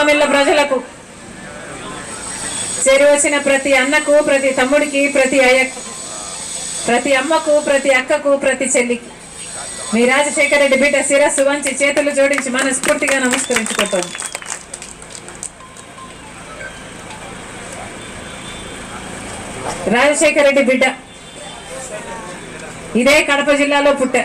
మామిళ్ళ ప్రజలకు చేరి వచ్చిన ప్రతి అన్నకు ప్రతి తమ్ముడికి ప్రతి అయ్యకు ప్రతి అమ్మకు ప్రతి అక్కకు ప్రతి చెల్లికి. మీ రాజశేఖర రెడ్డి బిడ్డ శిరస్సు వంచి చేతులు జోడించి మనస్ఫూర్తిగా నమస్కరించుకుంటాం. రాజశేఖర రెడ్డి బిడ్డ ఇదే కడప జిల్లాలో పుట్టా.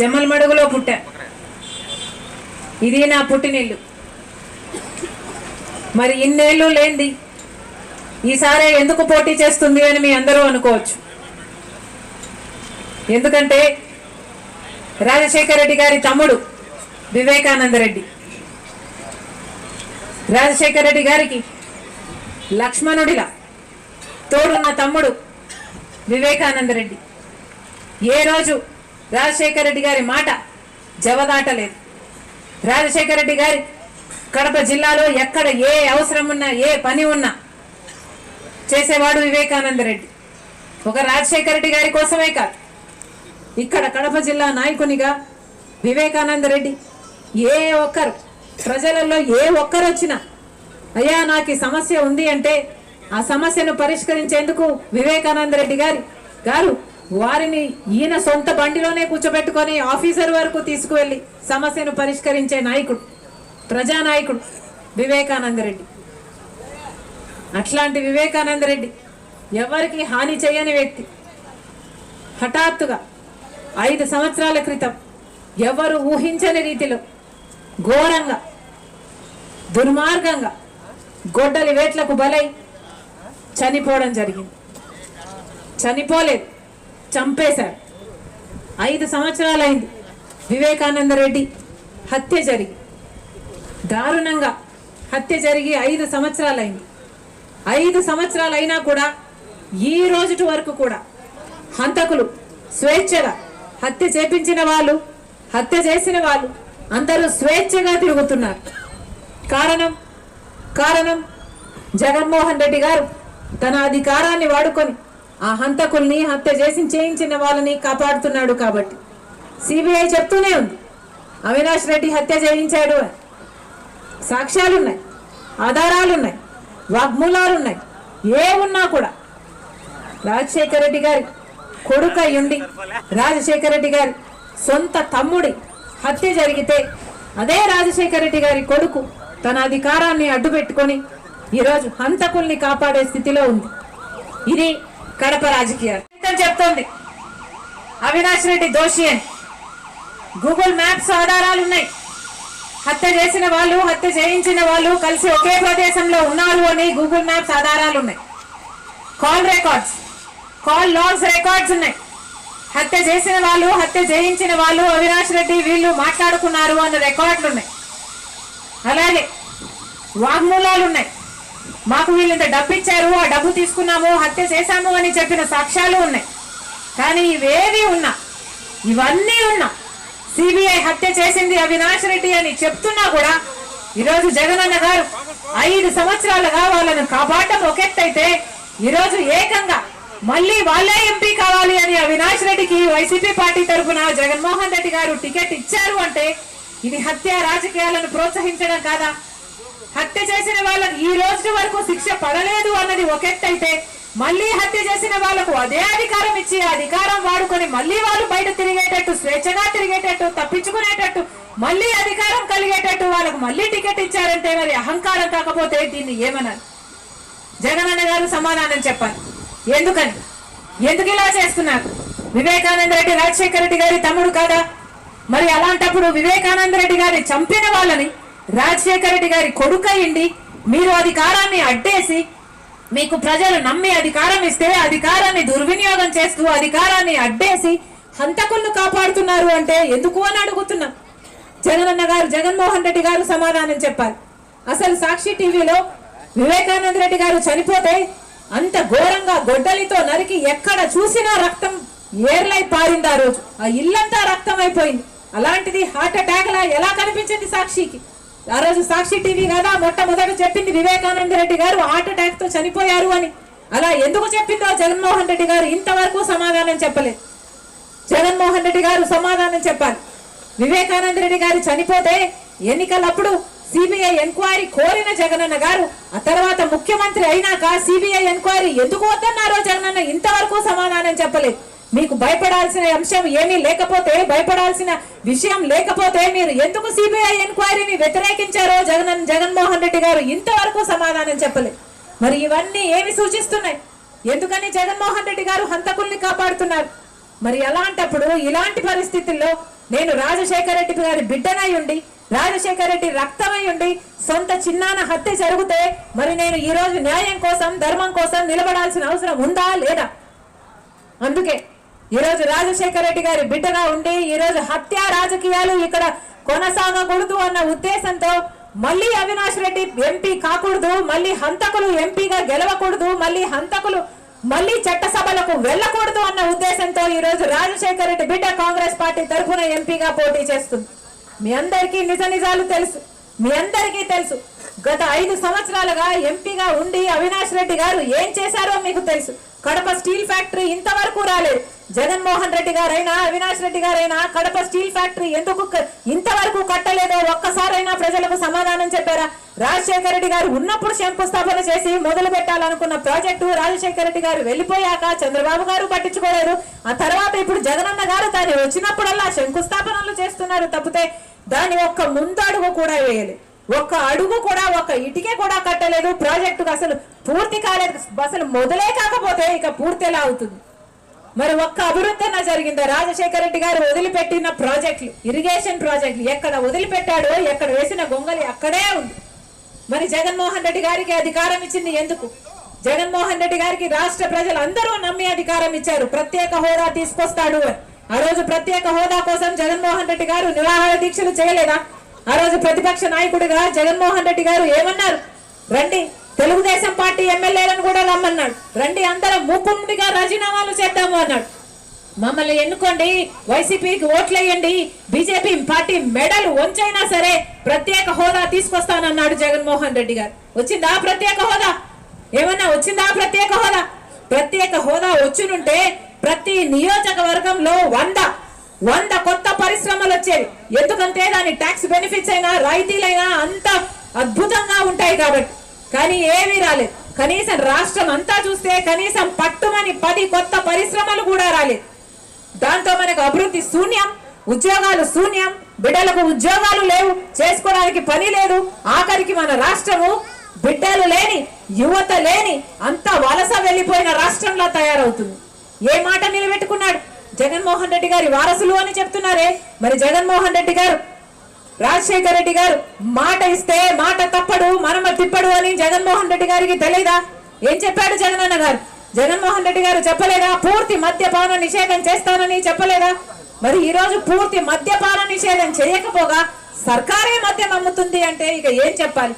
జమ్మలమడుగులో పుట్టా. ఇది నా పుట్టినిల్లు. మరి ఇన్నేళ్ళు లేంది. ఈసారి ఎందుకు పోటీ చేస్తుంది అని మీ అందరూ అనుకోవచ్చు. ఎందుకంటే రాజశేఖర రెడ్డి గారి తమ్ముడు వివేకానంద రెడ్డి రాజశేఖర రెడ్డి గారికి లక్ష్మణుడిలా తోడున్న తమ్ముడు వివేకానంద రెడ్డి ఏ రోజు రాజశేఖర రెడ్డి గారి మాట జవదాటలేదు. రాజశేఖర రెడ్డి గారి కడప జిల్లాలో ఎక్కడ ఏ అవసరం ఉన్నా ఏ పని ఉన్నా చేసేవాడు వివేకానంద రెడ్డి. ఒక రాజశేఖర రెడ్డి గారి కోసమే కాదు. ఇక్కడ కడప జిల్లా నాయకునిగా వివేకానంద రెడ్డి. ఏ ఒక్కరు ప్రజలలో ఏ ఒక్కరు వచ్చినా అయ్యా నాకు సమస్య ఉంది అంటే ఆ సమస్యను పరిష్కరించేందుకు వివేకానంద రెడ్డి గారి గారు వారిని ఈయన సొంత బండిలోనే కూర్చోబెట్టుకొని ఆఫీసర్ వరకు తీసుకువెళ్ళి సమస్యను పరిష్కరించే నాయకుడు. ప్రజానాయకుడు వివేకానంద రెడ్డి. అట్లాంటి వివేకానంద రెడ్డి ఎవరికి హాని చేయని వ్యక్తి. హఠాత్తుగా ఐదు సంవత్సరాల క్రితం ఎవరు ఊహించని రీతిలో ఘోరంగా దుర్మార్గంగా గొడ్డలి వేట్లకు బలై చనిపోవడం జరిగింది. చనిపోలేదు చంపేశారు. ఐదు సంవత్సరాలైంది వివేకానంద రెడ్డి హత్య జరిగింది దారుణంగా హత్య జరిగి ఐదు సంవత్సరాలైంది. ఐదు సంవత్సరాలైనా కూడా ఈ రోజుటి వరకు కూడా హంతకులు స్వేచ్ఛగా హత్య చేపించిన వాళ్ళు హత్య చేసిన వాళ్ళు అందరూ స్వేచ్ఛగా తిరుగుతున్నారు. కారణం కారణం జగన్మోహన్ రెడ్డి గారు తన అధికారాన్ని వాడుకొని ఆ హంతకుల్ని హత్య చేసి చేయించిన వాళ్ళని కాపాడుతున్నాడు కాబట్టి. సిబిఐ చెప్తూనే ఉంది అవినాష్ రెడ్డి హత్య చేయించాడు అని. సాక్ష్యాలున్నాయి ఆధారాలున్నాయి వాగ్మూలాలున్నాయి ఏమున్నా కూడా. రాజశేఖర రెడ్డి గారి కొడుక ఉండి రాజశేఖర రెడ్డి గారి సొంత తమ్ముడి హత్య జరిగితే అదే రాజశేఖర రెడ్డి గారి కొడుకు తన అధికారాన్ని అడ్డు పెట్టుకొని ఈరోజు హంతకుల్ని కాపాడే స్థితిలో ఉంది. ఇది కడప రాజకీయాలు. చెప్తోంది. అవినాష్ రెడ్డి దోషి అని. గూగుల్ మ్యాప్స్ ఆధారాలు ఉన్నాయి హత్య చేసిన వాళ్ళు హత్య చేయించిన వాళ్ళు కలిసి ఒకే ప్రదేశంలో ఉన్నారు అని గూగుల్ మ్యాప్స్ ఆధారాలు ఉన్నాయి. Call records call logs records ఉన్నాయి. హత్య చేసిన వాళ్ళు హత్య చేయించిన వాళ్ళు అవినాష్ రెడ్డి వీళ్ళు మాట్లాడుకున్నారు అన్న రికార్డులు ఉన్నాయి. అలాగే వాగ్మూలాలు ఉన్నాయి. మాకు వీళ్ళు ఇంత డబ్బు ఇచ్చారు ఆ డబ్బు తీసుకున్నాము హత్య చేశాము అని చెప్పిన సాక్ష్యాలు ఉన్నాయి. కానీ ఇవేవి ఉన్నా ఇవన్నీ ఉన్నా సిబిఐ హత్య చేసింది అవినాష్ రెడ్డి అని చెప్తున్నా కూడా ఈరోజు జగనన్న గారు ఐదు సంవత్సరాలుగా వాళ్ళను కాపాడటం ఒకెత్తైతే ఈరోజు ఏకంగా మళ్ళీ వాళ్ళే ఎంపీ కావాలి అని అవినాష్ రెడ్డికి వైసీపీ పార్టీ తరఫున జగన్మోహన్ రెడ్డి గారు టికెట్ ఇచ్చారు అంటే ఇది హత్య రాజకీయాలను ప్రోత్సహించడం కాదా? హత్య చేసిన వాళ్ళకి ఈ రోజు వరకు శిక్ష పడలేదు అన్నది ఒకెత్తైతే మళ్ళీ హత్య చేసిన వాళ్ళకు అదే అధికారం ఇచ్చి ఆ అధికారం వాడుకొని మళ్ళీ వాళ్ళు బయట తిరిగేటట్టు స్వేచ్ఛగా తిరిగేటట్టు తప్పించుకునేటట్టు మళ్ళీ అధికారం కలిగేటట్టు వాళ్ళకు మళ్ళీ టికెట్ ఇచ్చారంటే మరి అహంకారం కాకపోతే దీన్ని ఏమన్నారు? జగనన్న గారు సమాధానం చెప్పాలి ఎందుకని? ఎందుకు ఇలా చేస్తున్నారు? వివేకానంద రెడ్డి రాజశేఖర రెడ్డి గారి తమ్ముడు కాదా? మరి అలాంటప్పుడు వివేకానంద రెడ్డి గారి చంపిన వాళ్ళని రాజశేఖర రెడ్డి గారి కొడుకయ్యండి మీరు అధికారాన్ని అడ్డేసి మీకు ప్రజలు నమ్మి అధికారం ఇస్తే అధికారాన్ని దుర్వినియోగం చేస్తూ అధికారాన్ని అడ్డేసి హంతకులను కాపాడుతున్నారు అంటే ఎందుకు అని అడుగుతున్నాం. జగనన్న గారు జగన్మోహన్ రెడ్డి గారు సమాధానం చెప్పారు అసలు సాక్షి టీవీలో వివేకానంద రెడ్డి గారు చనిపోతే అంత ఘోరంగా గొడ్డలితో నరికి ఎక్కడ చూసినా రక్తం ఏర్లై పారింది ఆ రోజు. ఆ ఇల్లంతా రక్తం అయిపోయింది. అలాంటిది హార్ట్ అటాక్ లా ఎలా కనిపించింది సాక్షికి? ఆ రోజు సాక్షి టీవీ కదా మొట్టమొదట చెప్పింది వివేకానంద రెడ్డి గారు హార్ట్ అటాక్తో చనిపోయారు అని. అలా ఎందుకు చెప్పిందో జగన్మోహన్ రెడ్డి గారు ఇంతవరకు సమాధానం చెప్పలేదు. జగన్మోహన్ రెడ్డి గారు సమాధానం చెప్పాలి. వివేకానంద రెడ్డి గారు చనిపోతే ఎన్నికలప్పుడు సిబిఐ ఎంక్వైరీ కోరిన జగనన్న గారు ఆ తర్వాత ముఖ్యమంత్రి అయినాక సిబిఐ ఎంక్వైరీ ఎందుకు వద్దన్నారో జగనన్న ఇంతవరకు సమాధానం చెప్పలేదు. మీకు భయపడాల్సిన అంశం ఏమీ లేకపోతే భయపడాల్సిన విషయం లేకపోతే మీరు ఎందుకు సిబిఐ ఎంక్వైరీని వ్యతిరేకించారో జగన్ జగన్మోహన్ రెడ్డి గారు ఇంతవరకు సమాధానం చెప్పలేదు. మరి ఇవన్నీ ఏమి సూచిస్తున్నాయి? ఎందుకని జగన్మోహన్ రెడ్డి గారు హంతకుల్ని కాపాడుతున్నారు? మరి అలాంటప్పుడు ఇలాంటి పరిస్థితుల్లో నేను రాజశేఖర రెడ్డి గారి బిడ్డనై ఉండి రాజశేఖర రెడ్డి రక్తమై ఉండి సొంత చిన్నాన హత్య జరిగితే మరి నేను ఈ రోజు న్యాయం కోసం ధర్మం కోసం నిలబడాల్సిన అవసరం ఉందా లేదా? అందుకే ఈరోజు రాజశేఖర రెడ్డి గారి బిడ్డగా ఉండి ఈరోజు హత్య రాజకీయాలు ఇక్కడ కొనసాగకూడదు అన్న ఉద్దేశంతో మళ్ళీ అవినాష్ రెడ్డి ఎంపీ కాకూడదు మళ్ళీ హంతకులు ఎంపీగా గెలవకూడదు మళ్ళీ హంతకులు మళ్ళీ చట్టసభలకు వెళ్ళకూడదు అన్న ఉద్దేశంతో ఈ రోజు రాజశేఖర రెడ్డి బిడ్డ కాంగ్రెస్ పార్టీ తరఫున ఎంపీగా పోటీ చేస్తుంది. మీ అందరికీ నిజ నిజాలు తెలుసు. మీ అందరికీ తెలుసు. గత ఐదు సంవత్సరాలుగా ఎంపీగా ఉండి అవినాష్ రెడ్డి గారు ఏం చేశారో మీకు తెలుసు. కడప స్టీల్ ఫ్యాక్టరీ ఇంతవరకు రాలేదు. జగన్మోహన్ రెడ్డి గారైనా అవినాష్ రెడ్డి గారైనా కడప స్టీల్ ఫ్యాక్టరీ ఎందుకు ఇంతవరకు కట్టలేదో ఒక్కసారైనా ప్రజలకు సమాధానం చెప్పారా? రాజశేఖర రెడ్డి గారు ఉన్నప్పుడు శంకుస్థాపన చేసి మొదలు పెట్టాలనుకున్న ప్రాజెక్టు రాజశేఖర రెడ్డి గారు వెళ్ళిపోయాక చంద్రబాబు గారు పట్టించుకోలేరు ఆ తర్వాత ఇప్పుడు జగనన్న గారు తాను వచ్చినప్పుడల్లా శంకుస్థాపనలు చేస్తున్నారు తప్పితే దాని ఒక్క ముందడుగు కూడా వేయలేదు. ఒక్క అడుగు కూడా ఒక్క ఇటుకే కూడా కట్టలేదు. ప్రాజెక్టు అసలు పూర్తి కాలేదు. అసలు మొదలే కాకపోతే ఇక పూర్తి ఎలా అవుతుంది? మరి ఒక్క అభివృద్ధి అన్న జరిగిందా? రాజశేఖర రెడ్డి గారు వదిలిపెట్టిన ప్రాజెక్టులు ఇరిగేషన్ ప్రాజెక్టులు ఎక్కడ వదిలిపెట్టాడో ఎక్కడ వేసిన గొంగలి అక్కడే ఉంది. మరి జగన్మోహన్ రెడ్డి గారికి అధికారం ఇచ్చింది ఎందుకు? జగన్మోహన్ రెడ్డి గారికి రాష్ట్ర ప్రజలు అందరూ నమ్మి అధికారం ఇచ్చారు. ప్రత్యేక హోదా తీసుకొస్తాడు అని. ఆ రోజు ప్రత్యేక హోదా కోసం జగన్మోహన్ రెడ్డి గారు నిరాహార దీక్షలు చేయలేదా? ఆ రోజు ప్రతిపక్ష నాయకుడిగా జగన్మోహన్ రెడ్డి గారు ఏమన్నారు? రండి తెలుగుదేశం పార్టీ ఎమ్మెల్యేలను కూడా రమ్మన్నాడు. రండి అందరం మూకుమ్మడిగా రాజీనామాలు చేద్దాము అన్నాడు. మమ్మల్ని ఎన్నుకోండి వైసీపీకి ఓట్లేయండి బీజేపీ పార్టీ మెడలు వంచైనా సరే ప్రత్యేక హోదా తీసుకొస్తానన్నాడు జగన్మోహన్ రెడ్డి గారు. వచ్చిందా ప్రత్యేక హోదా? ఏమన్నా వచ్చిందా ప్రత్యేక హోదా? ప్రత్యేక హోదా వచ్చినుంటే ప్రతి నియోజకవర్గంలో వంద వంద కొత్త పరిశ్రమలు వచ్చేవి. ఎందుకంటే దాని ట్యాక్స్ బెనిఫిట్స్ అయినా రాయితీలైనా అంత అద్భుతంగా ఉంటాయి కాబట్టి. కానీ ఏమీ రాలేదు. కనీసం రాష్ట్రం అంతా చూస్తే కనీసం పట్టుమని పది కొత్త పరిశ్రమలు కూడా రాలేదు. దాంతో మనకు అభివృద్ధి శూన్యం ఉద్యోగాలు శూన్యం బిడ్డలకు ఉద్యోగాలు లేవు చేసుకోవడానికి పని లేదు. ఆఖరికి మన రాష్ట్రము బిడ్డలు లేని యువత లేని అంతా వలస వెళ్ళిపోయిన రాష్ట్రంలా తయారవుతుంది. ఏ మాట నిలబెట్టుకున్నాడు? జగన్మోహన్ రెడ్డి గారి వారసులు అని చెప్తున్నారే. మరి జగన్మోహన్ రెడ్డి గారు రాజశేఖర రెడ్డి గారు మాట ఇస్తే మాట తప్పడు మనమ తిప్పడు అని జగన్మోహన్ రెడ్డి గారికి తెలియదా? ఏం చెప్పాడు జగనన్న గారు? జగన్మోహన్ రెడ్డి గారు చెప్పలేదా? పూర్తి మద్యపాన నిషేధం చేస్తానని చెప్పలేదా? మరి ఈ రోజు పూర్తి మద్యపాన నిషేధం చేయకపోగా సర్కారే మద్యం అమ్ముతుంది అంటే ఇక ఏం చెప్పాలి?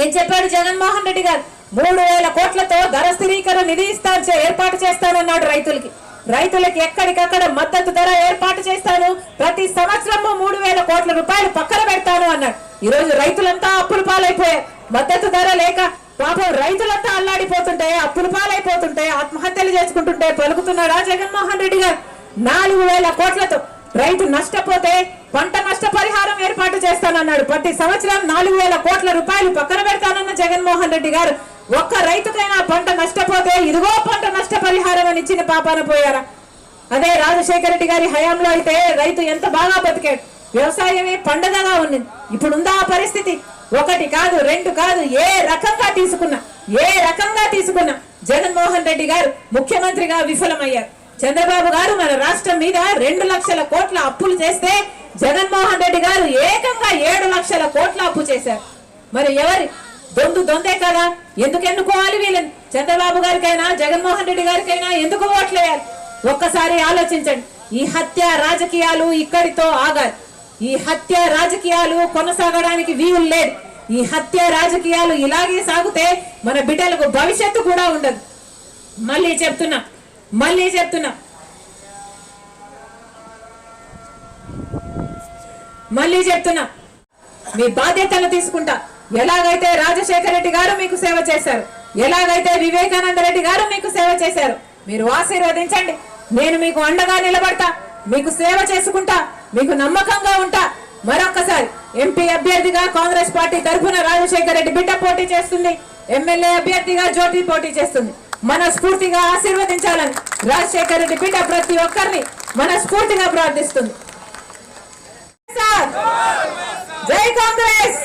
ఏం చెప్పాడు జగన్మోహన్ రెడ్డి గారు? మూడు వేల కోట్లతో ధర స్థిరీకరణ నిధి ఇస్తాను ఏర్పాటు చేస్తానన్నాడు రైతులకి. రైతులకు ఎక్కడికక్కడ మద్దతు ధర ఏర్పాటు చేస్తాను. ప్రతి సంవత్సరము మూడు వేల కోట్ల రూపాయలు పక్కన పెడతాను అన్నాడు. ఈ రోజు రైతులంతా అప్పులు పాలైపోయారు. మద్దతు ధర లేక పాపం రైతులంతా అల్లాడిపోతుంటే అప్పులు పాలైపోతుంటే ఆత్మహత్యలు చేసుకుంటుంటే పలుకుతున్నాడా జగన్మోహన్ రెడ్డి గారు. నాలుగు వేల కోట్లతో రైతు నష్టపోతే పంట నష్టపరిహారం ఏర్పాటు చేస్తానన్నాడు. ప్రతి సంవత్సరం నాలుగు వేల కోట్ల రూపాయలు పక్కన పెడతానన్న జగన్మోహన్ రెడ్డి గారు ఒక్క రైతుకైనా పంట నష్టపోతే ఇదిగో పంట నష్టపరిహారం అని ఇచ్చిన పాపాన పోయారా? అదే రాజశేఖర రెడ్డి గారి హయాంలో అయితే రైతు ఎంత బాగా బతికాడు. వ్యవసాయమే పండగగా ఉంది ఇప్పుడు ఉందా ఆ పరిస్థితి? ఒకటి కాదు రెండు కాదు ఏ రకంగా తీసుకున్నా ఏ రకంగా తీసుకున్నా జగన్మోహన్ రెడ్డి గారు ముఖ్యమంత్రిగా విఫలమయ్యారు. చంద్రబాబు గారు మన రాష్ట్రం మీద రెండు లక్షల కోట్ల అప్పులు చేస్తే జగన్మోహన్ రెడ్డి గారు ఏకంగా ఏడు లక్షల కోట్ల అప్పు చేశారు. మరి ఎవరి? దొందు దొందే కదా. ఎందుకు ఎన్నుకోవాలి వీళ్ళని? చంద్రబాబు గారికైనా జగన్మోహన్ రెడ్డి గారికైనా ఎందుకు ఓట్లేయాలి? ఒక్కసారి ఆలోచించండి. ఈ హత్య రాజకీయాలు ఇక్కడితో ఆగాలి. ఈ హత్య రాజకీయాలు కొనసాగడానికి వీలు లేదు. ఈ హత్య రాజకీయాలు ఇలాగే సాగితే మన బిడ్డలకు భవిష్యత్తు కూడా ఉండదు. మళ్ళీ చెప్తున్నా. మళ్ళీ చెప్తున్నా మళ్ళీ చెప్తున్నా మీ బాధ్యతలు తీసుకుంటా. ఎలాగైతే రాజశేఖర రెడ్డి గారు మీకు సేవ చేశారు ఎలాగైతే వివేకానంద రెడ్డి గారు మీకు సేవ చేశారు మీరు ఆశీర్వదించండి. నేను మీకు అండగా నిలబడతా మీకు సేవ చేసుకుంటా మీకు నమ్మకంగా ఉంటా. మరొక్కసారి ఎంపీ అభ్యర్థిగా కాంగ్రెస్ పార్టీ తరఫున రాజశేఖర రెడ్డి బిడ్డ పోటీ చేస్తుంది ఎమ్మెల్యే అభ్యర్థిగా జ్యోతి పోటీ చేస్తుంది. మనస్ఫూర్తిగా ఆశీర్వదించాలని రాజశేఖర రెడ్డి బిడ్డ ప్రతి ఒక్కరిని మనస్ఫూర్తిగా ప్రార్థిస్తుంది. జై కాంగ్రెస్!